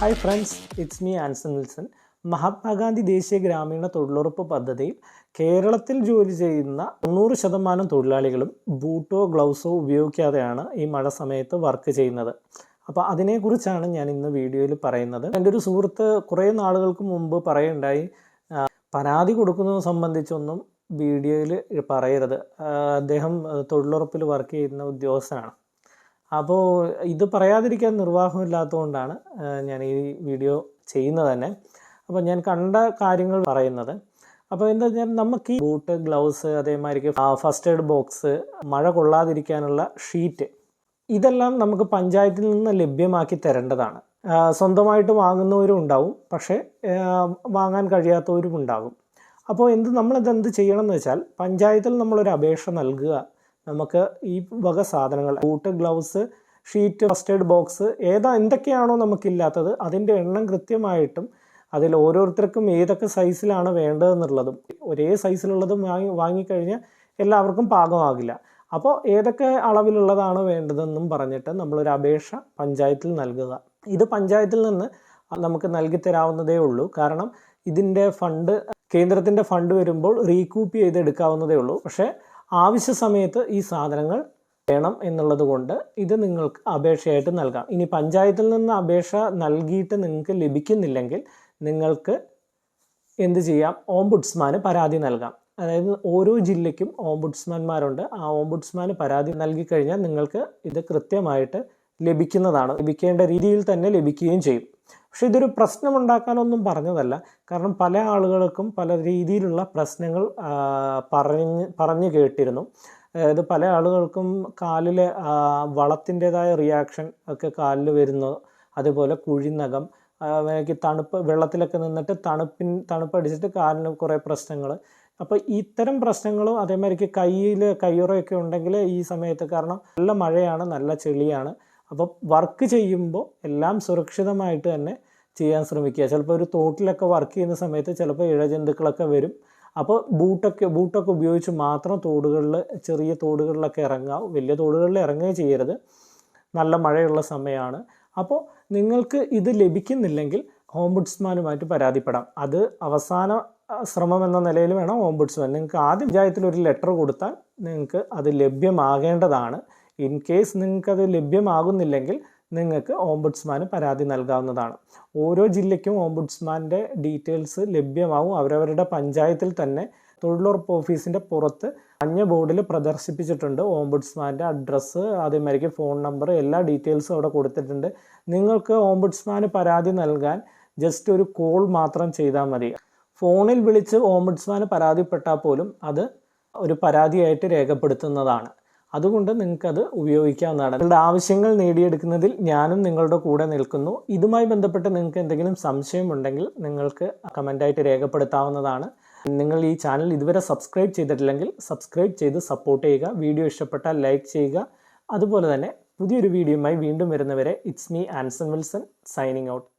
Hi friends it's me Anson Wilson Mahatma Gandhi ദേശീയ ഗ്രാമീണ തൊഴിലുറപ്പ് പദ്ധതിയിൽ കേരളത്തിൽ ജോലി ചെയ്യുന്ന തൊണ്ണൂറ് ശതമാനം തൊഴിലാളികളും ബൂട്ടോ ഗ്ലൗസോ ഉപയോഗിക്കാതെയാണ് ഈ മഴ സമയത്ത് വർക്ക് ചെയ്യുന്നത്. അപ്പോൾ അതിനെക്കുറിച്ചാണ് ഞാൻ ഇന്ന് വീഡിയോയിൽ പറയുന്നത്. എന്റെ ഒരു സുഹൃത്ത് കുറേ നാളുകൾക്ക് മുമ്പ് പറയുണ്ടായി പരാതി കൊടുക്കുന്നത് സംബന്ധിച്ചൊന്നും വീഡിയോയിൽ പറയരുത്. അദ്ദേഹം തൊഴിലുറപ്പിൽ വർക്ക് ചെയ്യുന്ന ഉദ്യോഗസ്ഥനാണ്. അപ്പോൾ ഇത് പറയാതിരിക്കാൻ നിർവാഹമില്ലാത്തതുകൊണ്ടാണ് ഞാൻ ഈ വീഡിയോ ചെയ്യുന്നത് തന്നെ. അപ്പോൾ ഞാൻ കണ്ട കാര്യങ്ങൾ പറയുന്നത് അപ്പോൾ എന്താ ഞാൻ നമുക്ക് ഈ ബൂട്ട് ഗ്ലൗസ് അതേമാതിരി ഫസ്റ്റ് എയ്ഡ് ബോക്സ് മഴ കൊള്ളാതിരിക്കാനുള്ള ഷീറ്റ് ഇതെല്ലാം നമുക്ക് പഞ്ചായത്തിൽ നിന്ന് ലഭ്യമാക്കി തരേണ്ടതാണ്. സ്വന്തമായിട്ട് വാങ്ങുന്നവരും ഉണ്ടാവും പക്ഷേ വാങ്ങാൻ കഴിയാത്തവരും ഉണ്ടാകും. അപ്പോൾ എന്ത് നമ്മളിതെന്ത് ചെയ്യണം എന്ന് വെച്ചാൽ പഞ്ചായത്തിൽ നമ്മളൊരു അപേക്ഷ നൽകുക നമുക്ക് ഈ വക സാധനങ്ങൾ boot gloves sheet first aid box ഏതാ എന്തൊക്കെയാണോ നമുക്കില്ലാത്തത് അതിന്റെ എണ്ണം കൃത്യമായിട്ടും അതിൽ ഓരോരുത്തർക്കും ഏതൊക്കെ സൈസിലാണ് വേണ്ടതെന്നുള്ളതും ഒരേ സൈസിലുള്ളതും വാങ്ങി വാങ്ങിക്കഴിഞ്ഞാൽ എല്ലാവർക്കും പാകമാകില്ല. അപ്പോൾ ഏതൊക്കെ അളവിലുള്ളതാണ് വേണ്ടതെന്നും പറഞ്ഞിട്ട് നമ്മളൊരു അപേക്ഷ പഞ്ചായത്തിൽ നൽകുക. ഇത് പഞ്ചായത്തിൽ നിന്ന് നമുക്ക് നൽകി തരാവുന്നതേ ഉള്ളൂ. കാരണം ഇതിന്റെ ഫണ്ട് കേന്ദ്രത്തിന്റെ ഫണ്ട് വരുമ്പോൾ റീകൂപ്പ് ചെയ്തെടുക്കാവുന്നതേ ഉള്ളൂ. പക്ഷേ ആവശ്യ സമയത്ത് ഈ സാധനങ്ങൾ വേണം എന്നുള്ളത് കൊണ്ട് ഇത് നിങ്ങൾക്ക് അപേക്ഷയായിട്ട് നൽകാം. ഇനി പഞ്ചായത്തിൽ നിന്ന് അപേക്ഷ നൽകിയിട്ട് നിങ്ങൾക്ക് ലഭിക്കുന്നില്ലെങ്കിൽ നിങ്ങൾക്ക് എന്ത് ചെയ്യാം? ഓംബുഡ്സ്മാന് പരാതി നൽകാം. അതായത് ഓരോ ജില്ലയ്ക്കും ഓംബുഡ്സ്മാൻമാരുണ്ട് ആ ഓംബുഡ്സ്മാന് പരാതി നൽകി കഴിഞ്ഞാൽ നിങ്ങൾക്ക് ഇത് കൃത്യമായിട്ട് ലഭിക്കുന്നതാണ്. ലഭിക്കേണ്ട രീതിയിൽ തന്നെ ലഭിക്കുകയും ചെയ്യും. പക്ഷെ ഇതൊരു പ്രശ്നമുണ്ടാക്കാനൊന്നും പറഞ്ഞതല്ല. കാരണം പല ആളുകൾക്കും പല രീതിയിലുള്ള പ്രശ്നങ്ങൾ പറഞ്ഞ് പറഞ്ഞു കേട്ടിരുന്നു. അതായത് പല ആളുകൾക്കും കാലിലെ വളത്തിന്റെതായ റിയാക്ഷൻ ഒക്കെ കാലിൽ വരുന്നു. അതുപോലെ കുഴിനകം എനിക്ക് തണുപ്പ് വെള്ളത്തിലൊക്കെ നിന്നിട്ട് തണുപ്പിൻ തണുപ്പടിച്ചിട്ട് കാലിന് കുറേ പ്രശ്നങ്ങൾ. അപ്പോൾ ഇത്തരം പ്രശ്നങ്ങളും അതേമാതിരിക്ക് കയ്യിൽ കയ്യുറയൊക്കെ ഉണ്ടെങ്കിൽ ഈ സമയത്ത് കാരണം നല്ല മഴയാണ് നല്ല ചെളിയാണ്. അപ്പോൾ വർക്ക് ചെയ്യുമ്പോൾ എല്ലാം സുരക്ഷിതമായിട്ട് തന്നെ ചെയ്യാൻ ശ്രമിക്കുക. ചിലപ്പോൾ ഒരു തോട്ടിലൊക്കെ വർക്ക് ചെയ്യുന്ന സമയത്ത് ചിലപ്പോൾ ഇഴജന്തുക്കളൊക്കെ വരും. അപ്പോൾ ബൂട്ടൊക്കെ ബൂട്ടൊക്കെ ഉപയോഗിച്ച് മാത്രം തോടുകളിൽ ചെറിയ തോടുകളിലൊക്കെ ഇറങ്ങാം വലിയ തോടുകളിൽ ഇറങ്ങുകയും ചെയ്യരുത്. നല്ല മഴയുള്ള സമയമാണ്. അപ്പോൾ നിങ്ങൾക്ക് ഇത് ലഭിക്കുന്നില്ലെങ്കിൽ ഓംബുഡ്സ്മാനുമായിട്ട് പരാതിപ്പെടാം. അത് അവസാന ശ്രമം എന്ന നിലയിൽ വേണം ഓംബുഡ്സ്മാൻ നിങ്ങൾക്ക് ആദ്യം പഞ്ചായത്തിൽ ഒരു ലെറ്റർ കൊടുത്താൽ നിങ്ങൾക്ക് അത് ലഭ്യമാകേണ്ടതാണ്. ഇൻ കേസ് നിങ്ങൾക്കത് ലഭ്യമാകുന്നില്ലെങ്കിൽ നിങ്ങൾക്ക് ഓംബുഡ്സ്മാന് പരാതി നൽകാവുന്നതാണ്. ഓരോ ജില്ലയ്ക്കും ഓംബുഡ്സ്മാന്റെ ഡീറ്റെയിൽസ് ലഭ്യമാവും. അവരവരുടെ പഞ്ചായത്തിൽ തന്നെ തൊഴിലുറപ്പ് ഓഫീസിന്റെ പുറത്ത് മഞ്ഞ ബോർഡിൽ പ്രദർശിപ്പിച്ചിട്ടുണ്ട് ഓംബുഡ്സ്മാന്റെ അഡ്രസ്സ് അതേമാതിരിക്ക് ഫോൺ നമ്പർ എല്ലാ ഡീറ്റെയിൽസും അവിടെ കൊടുത്തിട്ടുണ്ട്. നിങ്ങൾക്ക് ഓംബുഡ്സ്മാന് പരാതി നൽകാൻ ജസ്റ്റ് ഒരു കോൾ മാത്രം ചെയ്താൽ മതി. ഫോണിൽ വിളിച്ച് ഓംബുഡ്സ്മാന് പരാതിപ്പെട്ടാൽ പോലും അത് ഒരു പരാതിയായിട്ട് രേഖപ്പെടുത്തുന്നതാണ്. അതുകൊണ്ട് നിങ്ങൾക്കത് ഉപയോഗിക്കാവുന്നതാണ്. നിങ്ങളുടെ ആവശ്യങ്ങൾ നേടിയെടുക്കുന്നതിൽ ഞാനും നിങ്ങളുടെ കൂടെ നിൽക്കുന്നു. ഇതുമായി ബന്ധപ്പെട്ട് നിങ്ങൾക്ക് എന്തെങ്കിലും സംശയമുണ്ടെങ്കിൽ നിങ്ങൾക്ക് കമന്റായിട്ട് രേഖപ്പെടുത്താവുന്നതാണ്. നിങ്ങൾ ഈ ചാനൽ ഇതുവരെ സബ്സ്ക്രൈബ് ചെയ്തിട്ടില്ലെങ്കിൽ സബ്സ്ക്രൈബ് ചെയ്ത് സപ്പോർട്ട് ചെയ്യുക. വീഡിയോ ഇഷ്ടപ്പെട്ടാൽ ലൈക്ക് ചെയ്യുക. അതുപോലെ തന്നെ പുതിയൊരു വീഡിയോയുമായി വീണ്ടും വരുന്നവരെ it's me Anson Wilson signing out.